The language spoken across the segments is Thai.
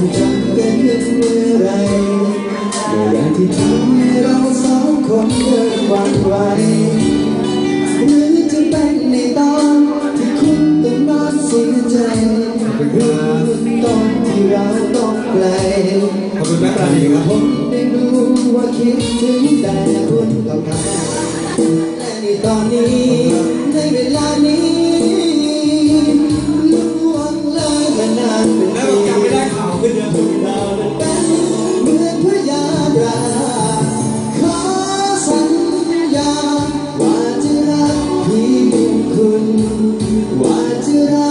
งจำเป็นเมื่อไรเมื่อไรที่ทำให้เราสองคนเกิดความไวหรือจะเป็นในตอนที่คุณต้องมาเสียใจหรือตอนที่เราต้องไกลขอบคุณมากครับผมได้รู้ว่าคิดถึงแต่คุณเราครและในตอนนี้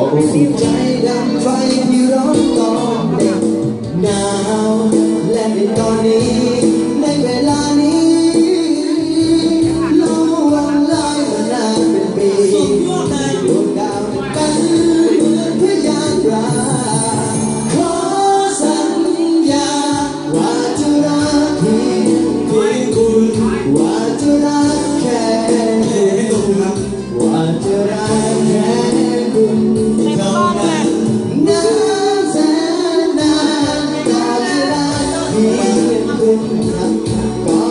อโใจดำไฟที่ร้อนตอนหนาวและในตอนนี้ในเวลานี้โลกวันลอยมานานเป็นปีดวงดาวกันเหพื่อยานรา Gott,